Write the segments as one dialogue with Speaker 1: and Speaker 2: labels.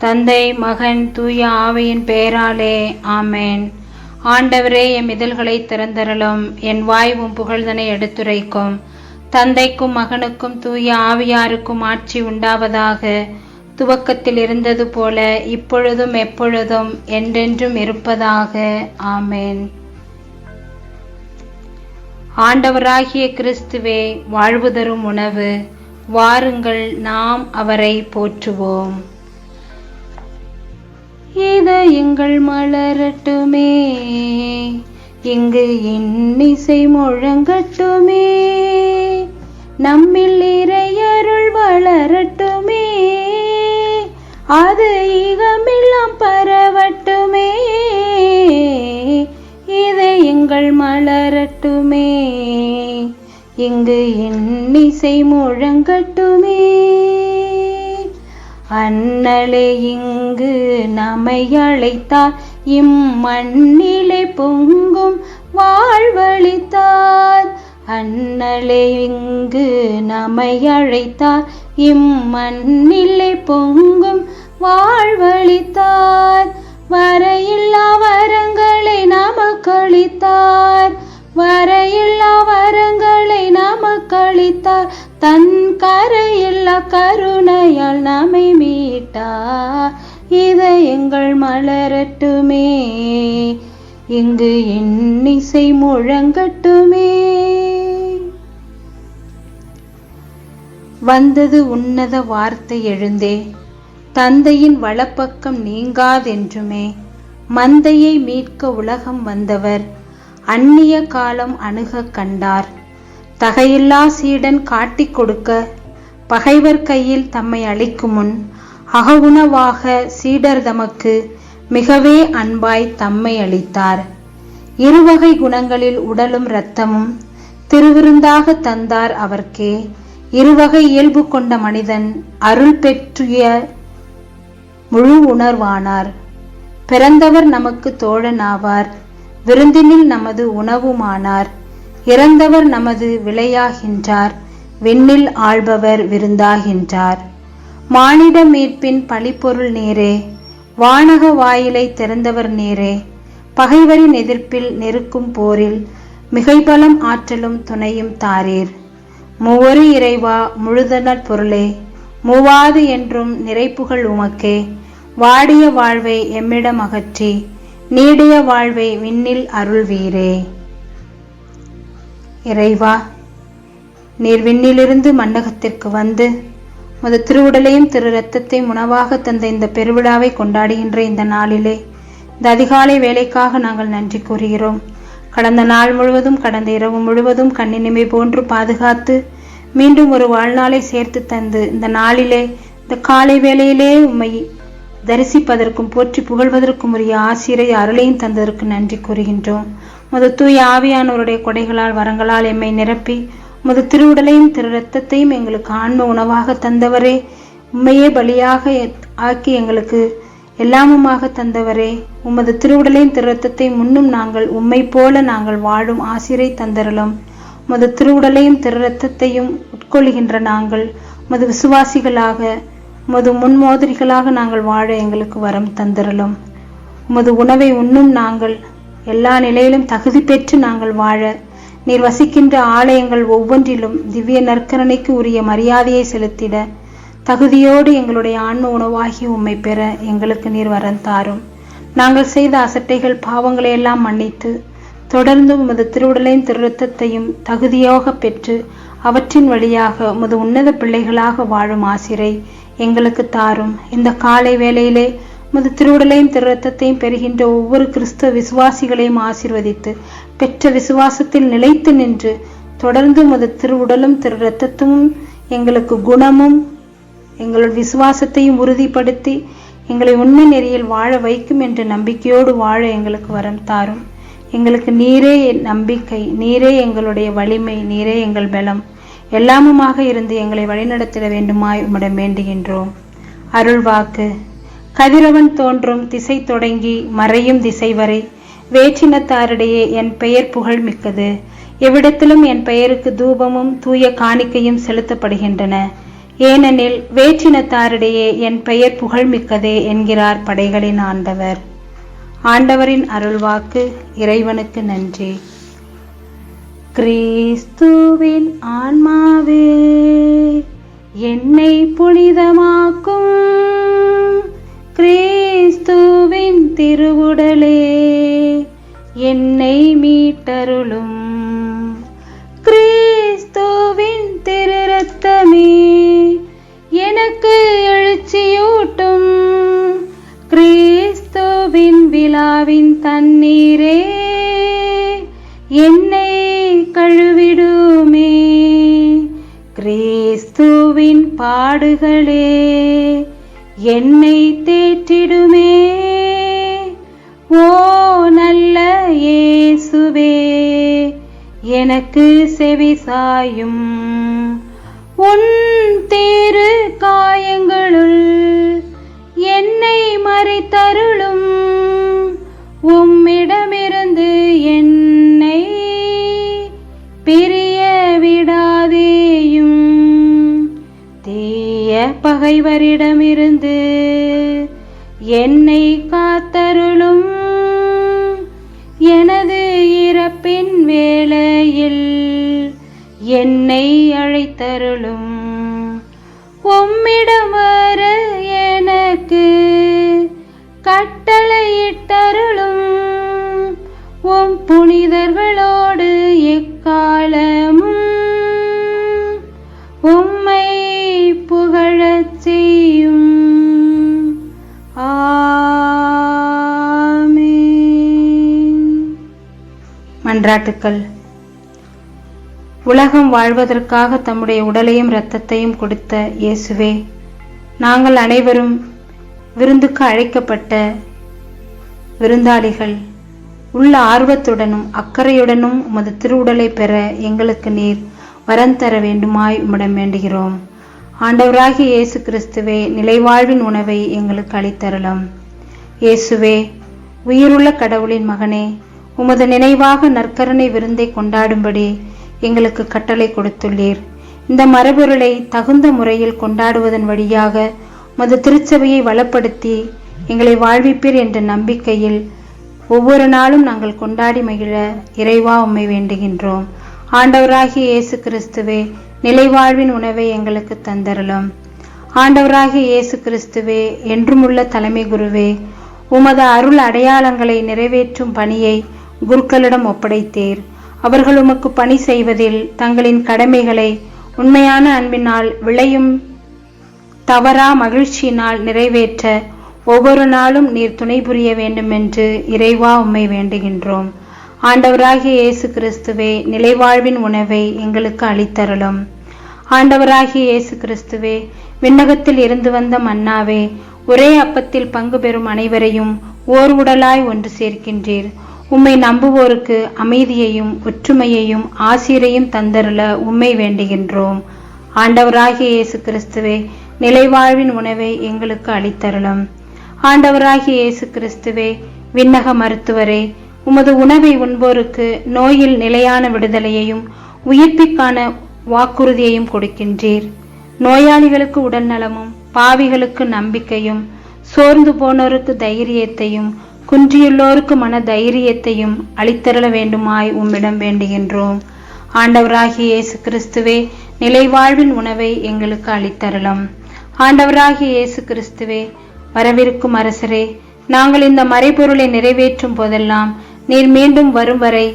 Speaker 1: தந்தை மகன் தூய ஆவையின் பெயராலே ஆமேன். ஆண்டவரே எம் இதழ்களை திறந்தரலும் என் வாய்வும் புகழ்தனை எடுத்துரைக்கும். தந்தைக்கும் மகனுக்கும் தூய ஆவியாருக்கும் ஆட்சி உண்டாவதாக. துவக்கத்தில் இருந்தது போல இப்பொழுதும் எப்பொழுதும் என்றென்றும் இருப்பதாக. ஆமேன். ஆண்டவராகிய கிறிஸ்துவே வாழ்வு தரும் உணவு வாருங்கள் நாம் அவரை போற்றுவோம். இதயங்கள் மலரட்டுமே? இங்கு இன்னிசை முழங்கட்டுமே. நம்மில் இறையருள் வளரட்டுமே. அது ஈகமெல்லாம் பரவட்டுமே. இதயங்கள் மலரட்டுமே? இங்கு இன்னிசை முழங்கட்டுமே. அன்னலே இங்கு அங்கு நம்மை அழைத்தார். இம்மண்ணிலே பொங்கும் வாழ்வழித்தார். அண்ணலே இங்கு நம்மை அழைத்தார். இம்மண்ணிலே பொங்கும் வாழ்வழித்தார். வரையில்லா வரங்களை நமக்களித்தார். வரையில்லா வரங்களை நமக்களித்தார். தன் கரையில்லா கருணையால் நம்மை மீட்டார். இதை எங்கள் மலரட்டுமே. இங்கு இன்னிசை முழங்கட்டுமே. வந்தது உன்னத வார்த்தை எழுந்தே. தந்தையின் வலப்பக்கம் நீங்காதென்றுமே. மந்தையை மீட்க உலகம் வந்தவர். அந்நிய காலம் அணுக கண்டார். தகையில்லா சீடன் காட்டிக் கொடுக்க. பகைவர் கையில் தம்மை அளிக்கும் முன் அகவுணவாக சீடர் தமக்கு மிகவே அன்பாய் தம்மை அளித்தார். இருவகை குணங்களில் உடலும் இரத்தமும் திருவிருந்தாக தந்தார் அவர்க்கே. இருவகை இயல்பு கொண்ட மனிதன் அருள் பெற்றிய முழு உணர்வானார். பிறந்தவர் நமக்கு தோழனாவார். விருந்தினில் நமது உணவுமானார். இறந்தவர் நமது விளையாகின்றார். விண்ணில் ஆள்பவர் விருந்தாகின்றார். மானிட மீட்பின் பழிப்பொருள் நேரே வானக வாயிலை திறந்தவர் நேரே பகைவரின் எதிர்ப்பில் நெருக்கும் போரில் மிகைபலம் ஆற்றலும் துணையும் தாரீர். மூவரு இறைவா முழுதனற் பொருளே மூவாது என்றும் நிறைப்புகள் உமக்கே வாடிய வாழ்வை எம்மிடம் அகற்றி நீடிய வாழ்வை விண்ணில் அருள்வீரே. இறைவா நீர் விண்ணிலிருந்து மண்டகத்திற்கு வந்து முத திருவுடலையும் திரு ரத்தத்தையும் உணவாக தந்த இந்த பெருவிழாவை கொண்டாடுகின்ற இந்த நாளிலே இந்த அதிகாலை வேலைக்காக நாங்கள் நன்றி கூறுகிறோம். கடந்த நாள் முழுவதும் கடந்த இரவு முழுவதும் கண்ணினிமை போன்று பாதுகாத்து மீண்டும் ஒரு வாழ்நாளை சேர்த்து தந்து இந்த நாளிலே இந்த காலை வேளையிலே உம்மை தரிசிப்பதற்கும் போற்றி புகழ்வதற்கும் உரிய ஆசிரை அருளையும் தந்ததற்கு நன்றி கூறுகின்றோம். முத தூய் ஆவியானவருடைய கொடைகளால் வரங்களால் எம்மை நிரப்பி உமது திருவுடலையும் திரு ரத்தத்தையும் எங்களுக்கு ஆன்ம உணவாக தந்தவரே. உண்மையே பலியாக ஆக்கி எங்களுக்கு எல்லாமுமாக தந்தவரே. உமது திருவுடலையும் திரு ரத்தத்தையும் முன்னும் நாங்கள் உம்மை போல நாங்கள் வாழும் ஆசிரை தந்தரலும் உமது திருவுடலையும் திரு ரத்தத்தையும் உட்கொள்கின்ற நாங்கள் உமது விசுவாசிகளாக உமது முன்மோதிரிகளாக நாங்கள் வாழ எங்களுக்கு வரம் தந்திரலும் உமது உணவை உண்ணும் நாங்கள் எல்லா நிலையிலும் தகுதி பெற்று நாங்கள் வாழ நீர் வசிக்கின்ற ஆலயங்கள் ஒவ்வொன்றிலும் திவ்ய நற்கரணைக்கு உரிய மரியாதையை செலுத்திட தகுதியோடு எங்களுடைய ஆன்ம உணவாகி உம்மை பெற எங்களுக்கு நீர் வரம் தாரும். நாங்கள் செய்த அசட்டைகள் பாவங்களை எல்லாம் மன்னித்து தொடர்ந்து உமது திருவுடலையும் திருரத்தத்தையும் தகுதியாக பெற்று அவற்றின் வழியாக உமது உன்னத பிள்ளைகளாக வாழும் ஆசிரை எங்களுக்கு தாரும். இந்த காலை வேளையிலே உமது திருவுடலையும் திருரத்தத்தையும் பெறுகின்ற ஒவ்வொரு கிறிஸ்தவ விசுவாசிகளையும் ஆசிர்வதித்து பெற்ற விசுவாசத்தில் நிலைத்து நின்று தொடர்ந்து உமது திருவுடலும் திரு ரத்தத்தும் எங்களுக்கு குணமும் எங்களோட விசுவாசத்தையும் உறுதிப்படுத்தி எங்களை உண்மை நெறியில் வாழ வைக்கும் என்ற நம்பிக்கையோடு வாழ எங்களுக்கு வரம் தாரும். எங்களுக்கு நீரே என் நம்பிக்கை நீரே எங்களுடைய வலிமை நீரே எங்கள் பலம். எல்லாமுமாக இருந்து எங்களை வழிநடத்திட வேண்டுமாய் உம்மிடம் வேண்டுகின்றோம். அருள்வாக்கு. கதிரவன் தோன்றும் திசை தொடங்கி மறையும் திசை வரை. வேற்றினத்தாரிடையே என் பெயர் புகழ் மிக்கது. எவ்விடத்திலும் என் பெயருக்கு தூபமும் தூய காணிக்கையும் செலுத்தப்படுகின்றன. ஏனெனில் வேற்றினத்தாரிடையே என் பெயர் புகழ்மிக்கதே என்கிறார் படைகளின் ஆண்டவர். ஆண்டவரின் அருள்வாக்கு இறைவனுக்கு நன்றி. கிறிஸ்துவின் ஆன்மாவே என்னை புனிதமாக்கும் திருவுடலே. என்னை மீட்டருளும் கிறிஸ்துவின் திருரத்தமே. எனக்கு எழுச்சியூட்டும் கிறிஸ்துவின் விழாவின் தண்ணீரே. என்னை கழுவிடுமே. கிறிஸ்துவின் பாடுகளே. என்னை தேற்றிடுமே. ஓ நல்ல இயேசுவே எனக்கு செவிசாயும் உன் தேரு காயங்களுள் என்னை மறைத்தருளும். உம்மிடமிருந்து என்னை பிரிய விடாதேயும். தீய பகைவரிடமிருந்து என்னை காத்தருளும். எனது இறப்பின் வேளையில் என்னை அழைத்தருளும். உம்மிடம் வர எனக்கு கட்டளையிட்டருளும். உம் புனிதர்கள் மன்றாட்டுக்கள் உலகம் வாழ்வதற்காக தம்முடைய உடலையும் இரத்தத்தையும் கொடுத்த இயேசுவே நாங்கள் அனைவரும் விருந்துக்கு அழைக்கப்பட்ட விருந்தாளிகள். உள்ள ஆர்வத்துடனும் அக்கறையுடனும் உமது திருவுடலை பெற எங்களுக்கு நீர் வரம் தர வேண்டுமாய் உம்மிடம் வேண்டுகிறோம். ஆண்டவராகிய இயேசு கிறிஸ்துவே நிலைவாழ்வின் உணவை எங்களுக்கு அளித்தரலாம் இயேசுவே உயிருள்ள கடவுளின் மகனே உமது நினைவாக நற்கருணை விருந்தை கொண்டாடும்படி எங்களுக்கு கட்டளை கொடுத்துள்ளீர். இந்த மரபொருளை தகுந்த முறையில் கொண்டாடுவதன் வழியாக உமது திருச்சபையை வளப்படுத்தி எங்களை வாழ்விப்பீர் என்ற நம்பிக்கையில் ஒவ்வொரு நாளும் நாங்கள் கொண்டாடி மகிழ இறைவா உம்மை வேண்டுகின்றோம். ஆண்டவராகிய இயேசு கிறிஸ்துவே நிலைவாழ்வின் உணவை எங்களுக்கு தந்தரலும் ஆண்டவராகிய இயேசு கிறிஸ்துவே என்றுமுள்ள தலைமை குருவே உமது அருள் அடையாளங்களை நிறைவேற்றும் பணியை குருக்களிடம் ஒப்படைத்தீர். அவர்கள் உமக்கு பணி செய்வதில் தங்களின் கடமைகளை உண்மையான அன்பினால் விளையும் தவறா மகிழ்ச்சியினால் நிறைவேற்ற ஒவ்வொரு நாளும் நீர் துணை புரிய வேண்டுமென்று இறைவா உம்மை வேண்டுகின்றோம். ஆண்டவராகிய இயேசு கிறிஸ்துவே நிலைவாழ்வின் உணவை எங்களுக்கு அளித்தருளும். ஆண்டவராகிய இயேசு கிறிஸ்துவே விண்ணகத்தில் இருந்து வந்த மன்னாவே ஒரே அப்பத்தில் பங்கு பெறும் அனைவரையும் ஓர் உடலாய் ஒன்று சேர்க்கின்றீர். உம்மை நம்புவோருக்கு அமைதியையும் ஒற்றுமையையும் ஆசிரையும் தந்தருள உம்மை வேண்டுகின்றோம். ஆண்டவராகிய இயேசு கிறிஸ்துவே நிலைவாழ்வின் உணவை எங்களுக்கு அளித்தருளும். ஆண்டவராகிய இயேசு கிறிஸ்துவே விண்ணக மருத்துவரே உமது உணவை உண்போருக்கு நோயில் நிலையான விடுதலையையும் உயிர்ப்பிக்கான வாக்குறுதியையும் கொடுக்கின்றீர். நோயாளிகளுக்கு உடல் நலமும் பாவிகளுக்கு நம்பிக்கையும் சோர்ந்து போனோருக்கு தைரியத்தையும் குன்றியுள்ளோருக்கு மன தைரியத்தையும் அளித்தருள வேண்டுமாய் உம்மிடம் வேண்டுகின்றோம். ஆண்டவராகிய இயேசு கிறிஸ்துவே நிலைவாழ்வின் உணவை எங்களுக்கு அளித்தருளும். ஆண்டவராகிய இயேசு கிறிஸ்துவே வரவிருக்கும் அரசரே நாங்கள் இந்த மறைபொருளை நிறைவேற்றும் போதெல்லாம் நீர் மீண்டும் வரும் வரை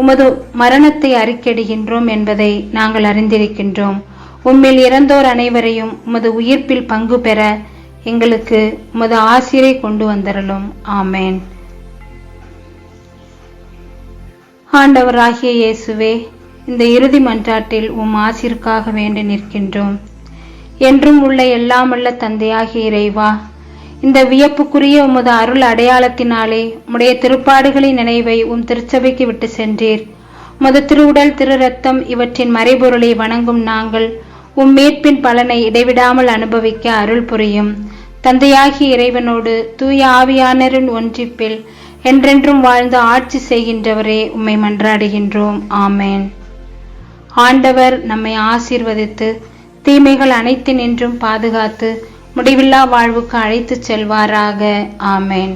Speaker 1: உமது மரணத்தை அறிக்கடுகின்றோம் என்பதை நாங்கள் அறிந்திருக்கின்றோம். உம்மில் இறந்தோர் அனைவரையும் உமது உயிர்ப்பில் பங்கு பெற எங்களுக்கு உமது ஆசிரை கொண்டு வந்தரலும் ஆமேன். ஆண்டவராகிய இயேசுவே இந்த இறுதி மன்றாட்டில் உம் ஆசிற்காக வேண்டி நிற்கின்றோம். என்றும் உள்ள எல்லாமல்ல தந்தையாகிய இறைவா இந்த வியப்புக்குரிய உமது அருள் அடையாளத்தினாலே உம்முடைய திருப்பாடுகளின் நினைவை உம் திருச்சபைக்கு விட்டு சென்றீர். உமது திருவுடல் திரு ரத்தம் இவற்றின் மறைபொருளை வணங்கும் நாங்கள் உம் மீட்பின் பலனை இடைவிடாமல் அனுபவிக்க அருள் புரியும். தந்தையாகிய இறைவனோடு தூய ஆவியானரின் ஒன்றிப்பில் என்றென்றும் வாழ்ந்து ஆட்சி செய்கின்றவரே உம்மை மன்றாடுகின்றோம். ஆமேன். ஆண்டவர் நம்மை ஆசீர்வதித்து தீமைகள் அனைத்து நின்றும் பாதுகாத்து முடிவில்லா வாழ்வுக்கு அழைத்துச் செல்வாராக. ஆமேன்.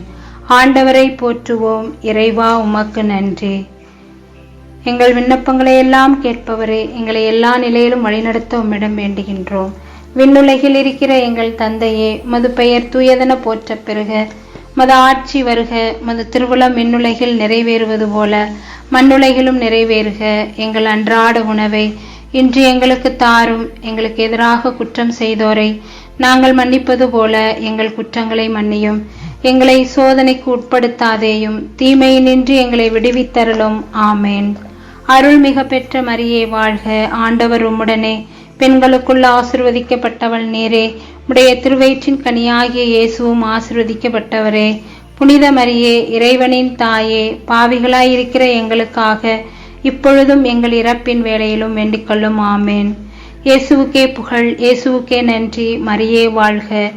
Speaker 1: ஆண்டவரை போற்றுவோம். இறைவா உமக்கு நன்றி. எங்கள் விண்ணப்பங்களை எல்லாம் கேட்பவரே எங்களை எல்லா நிலையிலும் வழிநடத்த உம்மிடம் வேண்டுகின்றோம். விண்ணுலகில் இருக்கிற எங்கள் தந்தையே மது பெயர் தூயதென போற்ற பெருக மது ஆட்சி வருக மது திருவுளம் விண்ணுலகில் நிறைவேறுவது போல மண்ணுலகிலும் நிறைவேறுக எங்கள் அன்றாட உணவை. இன்று எங்களுக்கு தாரும் எங்களுக்கு எதிராக குற்றம் செய்தோரை. நாங்கள் மன்னிப்பது போல எங்கள் குற்றங்களை மன்னியும். எங்களை சோதனைக்கு உட்படுத்தாதேயும் தீமையினின்று எங்களை விடுவித்தருளும். ஆமேன். அருள்மிக பெற்ற மரியே வாழ்க. ஆண்டவர் உம்முடனே. பெண்களுக்குள்ள ஆசிர்வதிக்கப்பட்டவள் நீரே. உடைய திருவயிற்றின் கனியாகிய இயேசுவும் ஆசிர்வதிக்கப்பட்டவரே. புனித மரியே இறைவனின் தாயே பாவிகளாயிருக்கிற எங்களுக்காக இப்பொழுதும் எங்கள் இறப்பின் வேலையிலும் வேண்டிக்கொள்ளும் ஆமேன். இயேசுவுக்கே புகழ் இயேசுவுக்கே நன்றி. மரியே வாழ்க.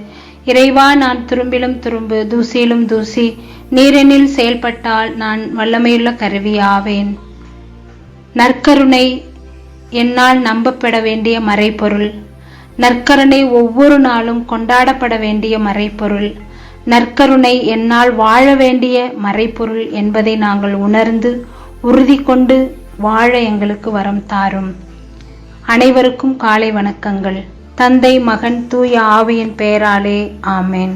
Speaker 1: இறைவா நான் துரும்பிலும் துரும்பு தூசியிலும் தூசி நீரெனில் செயல்பட்டால் நான் வல்லமையுள்ள கருவி ஆவேன் நற்கருணை என்னால் நம்பப்பட வேண்டிய மறைப்பொருள் நற்கருணை ஒவ்வொரு நாளும் கொண்டாடப்பட வேண்டிய மறைப்பொருள் நற்கருணை என்னால் வாழ வேண்டிய மறைப்பொருள் என்பதை நாங்கள் உணர்ந்து உறுதி கொண்டு வாழ எங்களுக்கு வரம் தாரும். அனைவருக்கும் காலை வணக்கங்கள். தந்தை மகன் தூய ஆவியின் பெயராலே ஆமேன்.